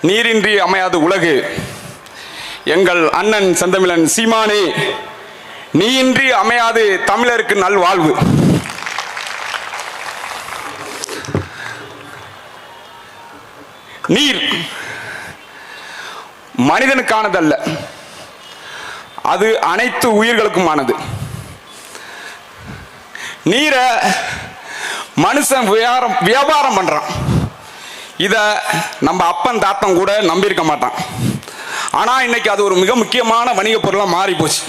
நீரின்றி அமையாது உலகு. எங்கள் அண்ணன் செந்தமிழன் சீமானே நீயின்றி அமையாது தமிழருக்கு நல்வாழ்வு. நீர் மனிதனுக்கானதல்ல. அது அனைத்து உயிர்களுக்குமானது. நீரை மனுஷன் வியாபாரம் வியாபாரம் பண்றான். இதை நம்ம அப்பன் தாத்தன் கூட நம்பியிருக்க மாட்டான். ஆனால் இன்னைக்கு அது ஒரு மிக முக்கியமான வணிக பொருளாக மாறி போச்சு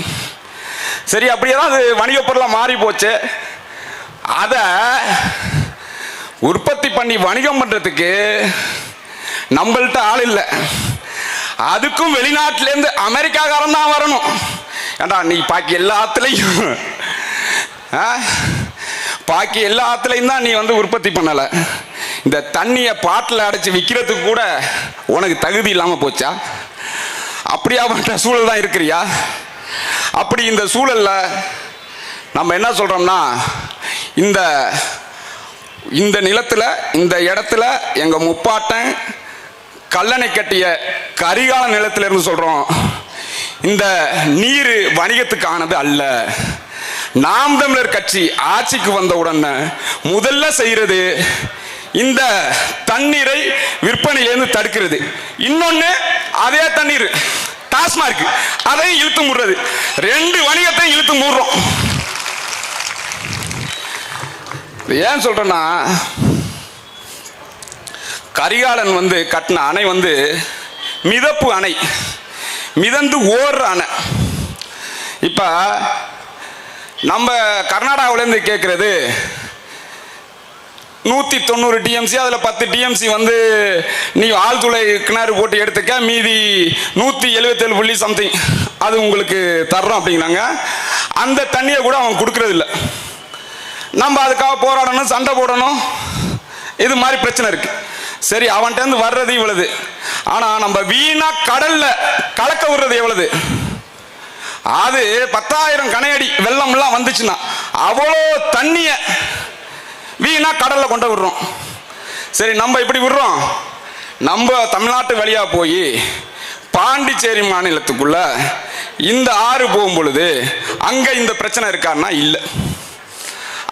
சரி அப்படியே தான் அது வணிக பொருளாக மாறி போச்சு அதை உற்பத்தி பண்ணி வணிகம் பண்ணுறதுக்கு நம்மள்கிட்ட ஆள் இல்லை. அதுக்கும் வெளிநாட்டிலேருந்து அமெரிக்காக்காரன் தான் வரணும். ஏண்டா நீ பாக்கி எல்லாத்துலேயும் ஆ? பாக்கி எல்லாத்துலேயும் தான் நீ வந்து உற்பத்தி பண்ணலை. இந்த தண்ணியை பாட்டில் அடைச்சி விற்கிறதுக்கு கூட உனக்கு தகுதி இல்லாமல் போச்சா? அப்படியாப்பட்ட சூழல் தான் இருக்கிறியா? அப்படி இந்த சூழலில் நம்ம என்ன சொல்கிறோம்னா இந்த இந்த நிலத்தில் இந்த இடத்துல எங்கள் முப்பாட்டன் கல்லணை கட்டிய கரிகால நிலத்திலிருந்து இருந்து இந்த நீர் வணிகத்துக்கானது அல்ல. நாம் தமிழர் கட்சி ஆட்சிக்கு வந்த உடனே முதல்ல செய்கிறது இந்த தண்ணீரை விற்பனையிலேருந்து தடுக்கிறது. இன்னொன்று அதே தண்ணீர் டாஸ்மார்க் அதையும் இழுத்து மூடுறது. ரெண்டு வணிகத்தையும் இழுத்து மூடுறோம். ஏன் சொல்றேன்னா கரிகாலன் வந்து கட்டின அணை வந்து மிதப்பு அணை. மிதந்து ஓடுற அணை. இப்போ நம்ம கர்நாடகாவிலேருந்து கேட்குறது நூற்றி தொண்ணூறு டிஎம்சி அதில் பத்து டிஎம்சி வந்து நீ ஆழ்துளை கிணறு போட்டு எடுத்துக்க மீதி நூற்றி எழுபத்தேழு புள்ளி சம்திங் அது உங்களுக்கு தர்றோம் அப்படிங்கிறாங்க அந்த தண்ணியை கூட அவன் கொடுக்கறதில்ல. நம்ம அதுக்காக போராடணும் சண்டை போடணும். இது மாதிரி பிரச்சனை இருக்கு. சரி அவன்கிட்ட இருந்து வர்றது இவ்வளவு. ஆனா நம்ம வீணா கடல்ல கலக்க விடுறது எவ்வளவு? அது பத்தாயிரம் கனையடி வெள்ளம்லாம் வந்துச்சுன்னா அவ்வளோ தண்ணியை வீணா கடல்ல கொண்டு விடுறோம். சரி நம்ம இப்படி விடுறோம். நம்ம தமிழ்நாட்டு வழியா போய் பாண்டிச்சேரி மாநிலத்துக்குள்ள இந்த ஆறு போகும் பொழுது அங்க இந்த பிரச்சனை இருக்கான்னா இல்லை.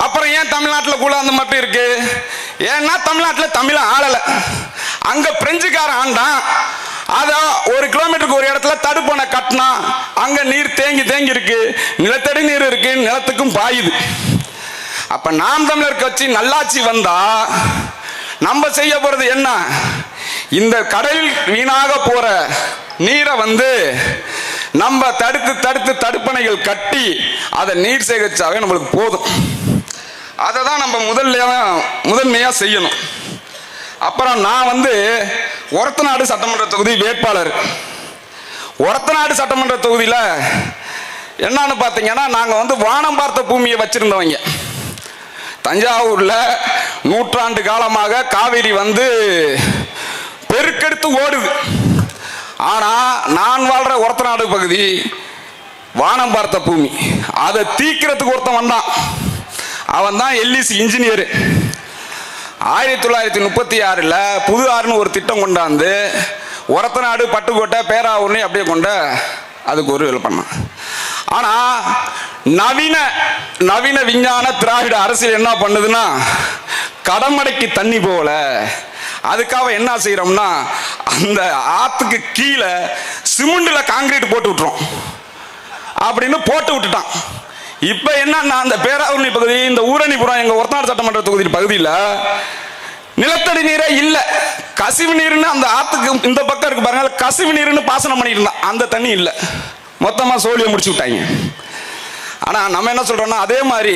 அப்புறம் ஏன் தமிழ்நாட்டில் கூட அந்த மட்டும் இருக்கு? ஏன்னா தமிழ்நாட்டில் தமிழ ஆளலை. அங்கே பிரெஞ்சுக்காரன் ஆண்டான். அதான் ஒரு கிலோமீட்டருக்கு ஒரு இடத்துல தடுப்பணை கட்டினா அங்கே நீர் தேங்கி தேங்கி இருக்கு. நிலத்தடி நீர் இருக்கு. நிலத்துக்கும் பாயுது. அப்ப நாம் தமிழர் கட்சி நல்லாட்சி வந்தா நம்ம செய்ய போறது என்ன? இந்த கடலில் வீணாக போற நீரை வந்து நம்ம தடுத்து தடுத்து தடுப்பணைகள் கட்டி அதை நீர் சேகரிச்சாவே நம்மளுக்கு போதும். அதை தான் நம்ம முதல்ல முதன்மையா செய்யணும். அப்புறம் நான் வந்து ஒரத்தநாடு சட்டமன்ற தொகுதி வேட்பாளர். ஒரத்தநாடு சட்டமன்ற தொகுதியில் என்னன்னு பார்த்தீங்கன்னா நாங்கள் வந்து வானம் பார்த்த பூமியை வச்சிருந்தவங்க. தஞ்சாவூர்ல நூற்றாண்டு காலமாக காவிரி வந்து பெருக்கெடுத்து ஓடுது. ஆனா நான் வாழ்ற ஒரத்தநாடு பகுதி வானம் பார்த்த பூமி. அதை தீக்கிறதுக்கு ஒருத்தன் வந்தான். அவன் தான் எல்இசி இன்ஜினியர். ஆயிரத்தி தொள்ளாயிரத்தி முப்பத்தி ஆறில் புது ஆறுன்னு ஒரு திட்டம் கொண்டாந்து ஒரத்தநாடு பட்டுக்கோட்டை பேராவூர்னு அப்படியே கொண்ட அதுக்கு ஒரு வேலை பண்ணான். ஆனால் நவீன நவீன விஞ்ஞான திராவிட அரசியல் என்ன பண்ணுதுன்னா கடமடைக்கு தண்ணி போல அதுக்காக என்ன செய்யறோம்னா அந்த ஆத்துக்கு கீழே சிமெண்ட்ல காங்கிரீட் போட்டு விட்டுறோம். அப்படின்னு போட்டு விட்டுட்டான். இப்ப என்னன்னா அந்த பேராவூரணி பகுதி இந்த ஊரணிபுரம் எங்க ஒரத்தநாடு சட்டமன்ற தொகுதி பகுதியில் நிலத்தடி நீரே இல்லை. கசிவு நீர்னு அந்த ஆத்துக்கு இந்த பக்கம் இருக்கு பாருங்க கசிவு நீர்னு பாசனம் பண்ணிட்டு இருந்தான். அந்த தண்ணி இல்லை. மொத்தமாக சோழியை முடிச்சு விட்டாங்க. ஆனால் நம்ம என்ன சொல்கிறோன்னா அதே மாதிரி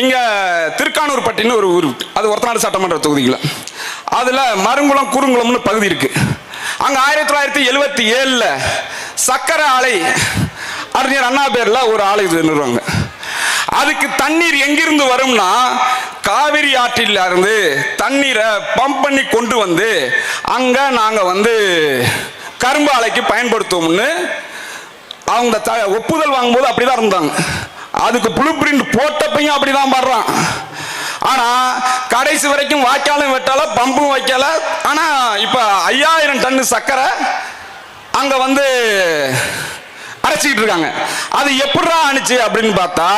இங்கே திருக்கானூர் பட்டின்னு ஒரு ஊர் அது ஒருத்தநாடு சட்டமன்ற தொகுதியில். அதில் மருங்குளம் குறுங்குளம்னு பகுதி இருக்குது அங்கே ஆயிரத்தி தொள்ளாயிரத்தி எழுபத்தி ஏழில் சக்கரை ஆலை அறிஞர் அண்ணா பேரில் ஒரு ஆலை இது நிறுவாங்க. அதுக்கு தண்ணீர் எங்கிருந்து வரும்னா காவிரி ஆற்றில் இருந்து தண்ணீரை பம்ப் பண்ணி கொண்டு வந்து அங்கே நாங்கள் வந்து கரும்பு ஆலைக்கு பயன்படுத்துவோம்னு அவங்க த ஒப்புதல் வாங்கும்போது அப்படிதான் இருந்தாங்க. அதுக்கு புளு பிரிண்ட் போட்டப்பையும் அப்படிதான் பாடுறான். ஆனா கடைசி வரைக்கும் வாய்க்காலும் வெட்டல பம்பும் வைக்கல. ஆனா இப்ப ஐயாயிரம் டன் சர்க்கரை அங்க வந்து அரைச்சிக்கிட்டு இருக்காங்க. அது எப்படிடா அனுச்சு அப்படின்னு பார்த்தா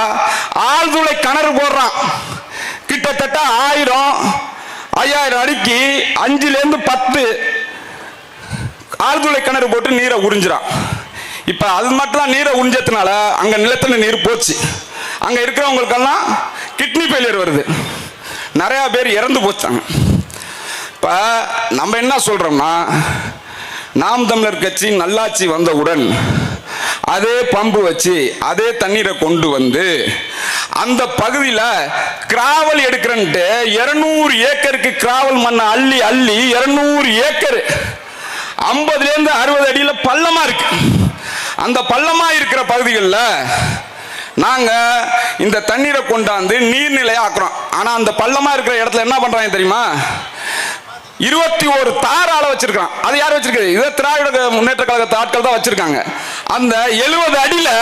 ஆழ்துளை கிணறு போடுறான். கிட்டத்தட்ட ஆயிரம் ஐயாயிரம் அடிக்கு அஞ்சுல இருந்து பத்து ஆழ்துளை கிணறு போட்டு நீரை உறிஞ்சிறான். இப்போ அது மட்டும் நீரை உறிஞ்சதுனால அங்கே நிலத்தடி நீர் போச்சு. அங்கே இருக்கிறவங்களுக்கெல்லாம் கிட்னி ஃபெயிலியர் வருது. நிறையா பேர் இறந்து போச்சாங்க. இப்போ நம்ம என்ன சொல்கிறோம்னா நாம் தமிழர் கட்சி நல்லாட்சி வந்தவுடன் அதே பம்பு வச்சு அதே தண்ணீரை கொண்டு வந்து அந்த பகுதியில் கிராவல் எடுக்கிறன்ட்டு இரநூறு ஏக்கருக்கு கிராவல் மண்ணை அள்ளி அள்ளி இரநூறு ஏக்கர். ஐம்பதுலேருந்து அறுபது அடியில் பள்ளமாக இருக்குது அந்த பள்ளமா இருக்கிற பகுதிகளில் நாங்கள் இந்த தண்ணீரை கொண்டாந்து நீர்நிலையை ஆக்குறோம். ஆனால் அந்த பள்ளமாக இருக்கிற இடத்துல என்ன பண்ணுறாங்க தெரியுமா? இருபத்தி ஒரு தார் ஆளை வச்சிருக்கான் அது யார் வச்சிருக்காது இதை திராவிட முன்னேற்ற கழக ஆட்கள் தான் வச்சிருக்காங்க. அந்த எழுபது அடியில்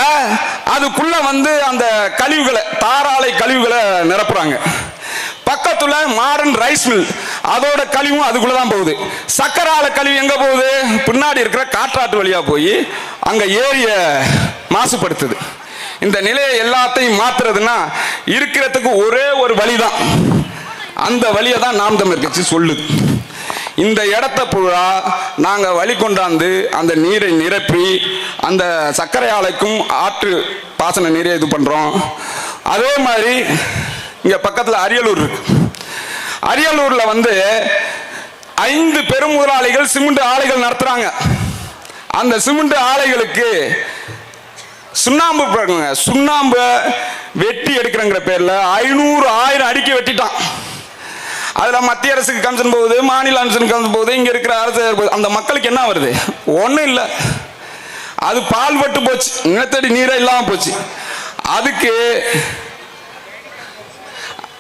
அதுக்குள்ள வந்து அந்த கழிவுகளை தாராலை கழிவுகளை நிரப்புறாங்க. பக்கத்தில் மாடர்ன் ரைஸ் மில் அதோட கழிவும் அதுக்குள்ள தான் போகுது. சக்கரை ஆலை கழிவு எங்க போகுது? பின்னாடி இருக்கிற காற்றாட்டு வழியா போய் அங்க ஏரிய மாசுபடுத்துது. இந்த நிலையை எல்லாத்தையும் மாத்துறதுன்னா இருக்கிறதுக்கு ஒரே ஒரு வழிதான். அந்த வழியை தான் நாம் தமிழ் கட்சி சொல்லுது. இந்த இடத்த பூரா நாங்கள் வழி கொண்டாந்து அந்த நீரை நிரப்பி அந்த சர்க்கரை ஆலைக்கும் ஆற்று பாசன நீரை இது பண்ணுறோம் அதே மாதிரி இங்கே பக்கத்தில் அரியலூர் இருக்குது அரியலூரில் வந்து ஐந்து பெரும் முதலாளிகள் சிமெண்ட் ஆலைகள் நடத்துகிறாங்க அந்த சிமெண்ட் ஆலைகளுக்கு சுண்ணாம்பு பாருங்க சுண்ணாம்பு வெட்டி எடுக்கிறங்கிற பேர்ல ஐநூறு ஆயிரம் அடிக்க வெட்டிட்டான். அதுல மத்திய அரசுக்கு கமிஷன் போகுது மாநில அரசுக்கு கமிஷன் போகுது இங்க இருக்கிற அரசு அந்த மக்களுக்கு என்ன வருது? ஒண்ணும் இல்லை. அது பால் பட்டு போச்சு. நிலத்தடி நீரே இல்லாம போச்சு. அதுக்கு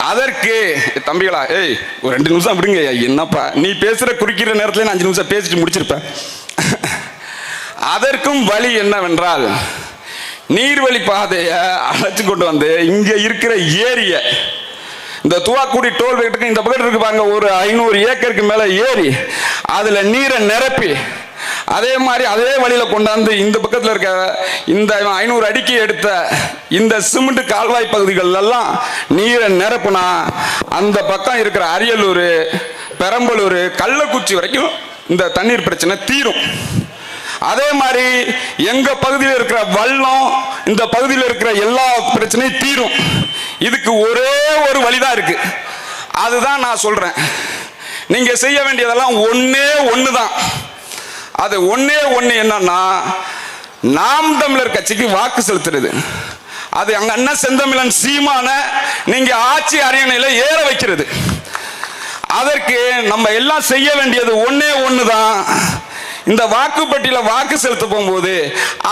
அதற்கு தம்பிகளா ஏய் ஒரு ரெண்டு நிமிஷம் விடுங்க ஐயா. என்னப்பா நீ பேசுகிற குறிக்கிற நேரத்தில் நான் அஞ்சு நிமிஷம் பேசிட்டு முடிச்சிருப்பேன் அதற்கும் வழி என்னவென்றால் நீர்வழி பாதையை அழைச்சி கொண்டு வந்து இங்கே இருக்கிற ஏரிய இந்த துவாக்குடி டோல்கேட்டுக்கு இந்த பக்கத்தில் இருக்கு பாருங்க ஒரு ஐநூறு ஏக்கருக்கு மேலே ஏரி அதில் நீரை நிரப்பி அதே மாதிரி அதே வழியில் கொண்டாந்து இந்த பக்கத்தில் இருக்க இந்த ஐநூறு அடிக்கு எடுத்த இந்த சிமெண்ட் கால்வாய் பகுதிகளெல்லாம் நீரை நிரப்புனா அந்த பக்கம் இருக்கிற அரியலூர் பெரம்பலூர் கள்ளக்குறிச்சி வரைக்கும் இந்த தண்ணீர் பிரச்சனை தீரும். அதே மாதிரி எங்க பகுதியில் இருக்கிற வள்ளம் இந்த பகுதியில் இருக்கிற எல்லா பிரச்சனையும் தீரும். இதுக்கு ஒரே ஒரு வழிதான் இருக்கு. அதுதான் நான் சொல்றேன். நீங்க செய்ய வேண்டியதெல்லாம் ஒன்னே ஒன்று தான் அது ஒன்னே ஒன்று என்னன்னா நாம் தமிழர் கட்சிக்கு வாக்கு செலுத்துறது. அது அங்க அண்ணன் செந்தமிழன் சீமான நீங்க ஆட்சி அரியணையில ஏற வைக்கிறது. அதற்கு நம்ம எல்லாம் செய்ய வேண்டியது ஒன்னே ஒன்று தான் இந்த வாக்குப்பட்டியில வாக்கு செலுத்த போகும்போது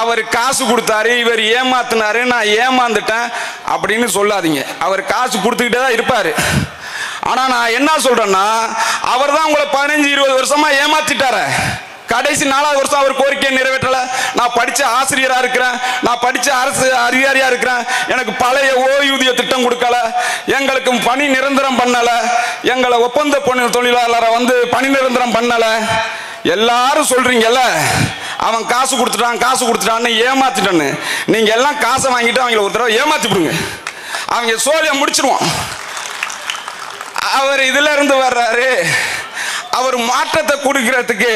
அவர் காசு கொடுத்தாரு இவர் ஏமாத்தினாரு நான் ஏமாந்துட்டேன் அப்படின்னு சொல்லாதீங்க. அவர் காசு கொடுத்துக்கிட்டே தான் இருப்பாரு. ஆனா நான் என்ன சொல்றேன்னா அவர் தான் உங்களை பதினஞ்சு இருபது வருஷமா ஏமாத்திட்டாரு. கடைசி நாலாவது வருஷம் அவர் கோரிக்கையை நிறைவேற்றல. நான் படிச்ச ஆசிரியரா இருக்கிறேன். நான் படிச்ச அரசு அதிகாரியா இருக்கிறேன். எனக்கு பழைய ஓய்வூதிய திட்டம் கொடுக்கல. எங்களுக்கு பணி நிரந்தரம் பண்ணல. எங்களை ஒப்பந்த பொண்ணு தொழிலாளரை வந்து பணி நிரந்தரம் பண்ணல. எல்லாரும் சொல்றீங்கல்ல? அவன் காசு கொடுத்துட்டான் காசு கொடுத்துட்டான்னு ஏமாத்திட்டான்னு. நீங்க எல்லாம் காசை வாங்கிட்டு அவங்கள ஒரு தடவை ஏமாத்தி விடுங்க. அவங்க சோழியை முடிச்சிருவான். அவர் இதுல இருந்து வர்றாரு. அவர் மாற்றத்தை கொடுக்கறதுக்கு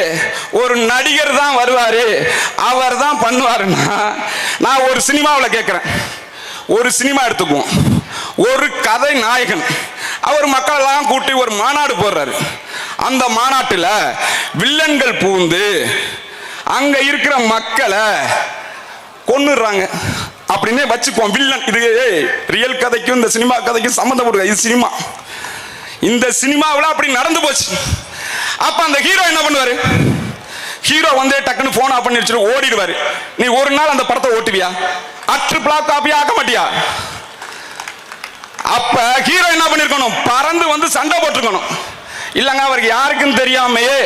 ஒரு நடிகர் தான் வருவார். அவர் தான் பண்ணுவாருன்னா நான் ஒரு சினிமாவில் கேட்குறேன் ஒரு சினிமா எடுத்துக்குவோம். ஒரு கதை நாயகன். அவர் மக்களெல்லாம் கூட்டி ஒரு மாநாடு போடுறாரு. அந்த மாநாட்டில் வில்லன்கள் பூந்து அங்கே இருக்கிற மக்களை கொன்னுடுறாங்க. அப்படின்னே வச்சுக்குவோம். வில்லன் இது ரியல் கதைக்கும் இந்த சினிமா கதைக்கும் சம்மந்தப்படுது இது சினிமா. இந்த சினிமாவில் அப்படி நடந்து போச்சு. அப்ப அந்த ஹீரோ என்ன பண்ணுவாரு? ஹீரோ வந்து டக்குன்னு போன் ஆஃப் பண்ணி வச்சுட்டு ஓடிடுவாரு. நீ ஒரு நாள் அந்த படத்தை ஓட்டுவியா? அற்று பிளாக் காப்பியா ஆக்க மாட்டியா? அப்ப ஹீரோ என்ன பண்ணிருக்கணும்? பறந்து வந்து சண்டை போட்டிருக்கணும். இல்லைங்க அவருக்கு யாருக்கும் தெரியாமையே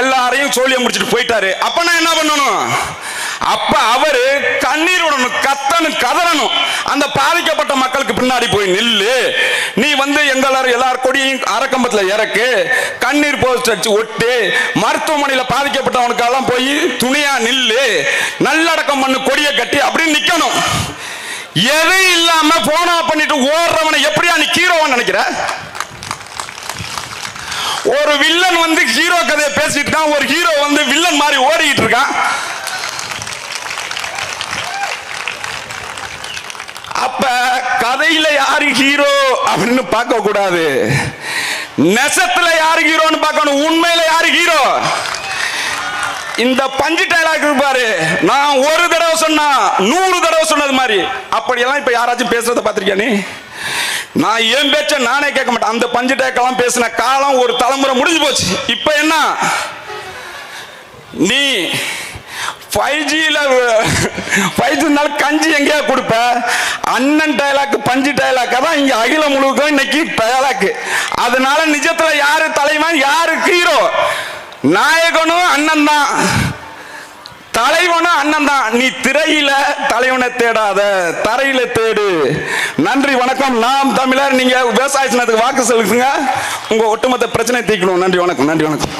எல்லாரையும் சோழிய முடிச்சுட்டு போயிட்டாரு. அப்ப நான் என்ன பண்ணணும்? அப்ப அவரு கண்ணீர் விடணும் கத்தனு கதறணும். அந்த பாதிக்கப்பட்ட மக்களுக்கு பின்னாடி போய் நில்லு. நீ வந்து எங்களாரும் எல்லார் கொடியும் அரக்கம்பத்தில் இறக்கு கண்ணீர் போஸ்ட் அடிச்சு ஒட்டு மருத்துவமனையில் பாதிக்கப்பட்டவனுக்கெல்லாம் போய் துணியா நில்லு. நல்லடக்கம் பண்ணு கொடியை கட்டி அப்படின்னு நிக்கணும். எது இல்லாம போனா பண்ணிட்டு ஓடுறவனை எப்படியா நீ ஹீரோவா நினைக்கிற? ஒரு வில்லன் வந்து ஹீரோ கதையை பேசிட்டு இருக்கான் ஒரு ஹீரோ வந்து வில்லன் மாதிரி ஓடிக்கிட்டு இருக்கான். அப்ப கதையில யாரு ஹீரோ அப்படின்னு பார்க்க கூடாது. நெசத்துல யாரு ஹீரோன்னு பார்க்கணும். உண்மையில யாரு ஹீரோ இந்த பஞ்சு டைலாக் பாரு. நான் ஒரு தடவை சொன்னா நூறு தடவை சொன்னது மாதிரி. அப்படியெல்லாம் இப்ப யாராச்சும் பேசுறத பாத்திருக்கியா நீ? நான் ஏன் பேச்ச நானே கேட்க மாட்டேன். அந்த பஞ்சு டேக்கெல்லாம் பேசின காலம் ஒரு தலைமுறை முடிஞ்சு போச்சு. இப்ப என்ன? நீ ஃபைவ் ஜியில் ஃபைவ் ஜினால கஞ்சி எங்கேயா கொடுப்ப? அண்ணன் டைலாக்கு பஞ்சு டயலாக் தான் இங்கே அகில முழுக்க இன்னைக்கு டயலாக் அதனால நிஜத்தில் யார் தலைவன் யார் ஹீரோ நாயகனும் அண்ணன் தான். தலைவனும் அண்ணன் தான். நீ திரையில தலைவனை தேடாத தரையில தேடு. நன்றி வணக்கம். நாம் தமிழர் நீங்க விவசாய சின்னத்துக்கு வாக்கு செலுத்துங்க. உங்க ஒட்டுமொத்த பிரச்சனை தீக்கணும் நன்றி வணக்கம். நன்றி வணக்கம்.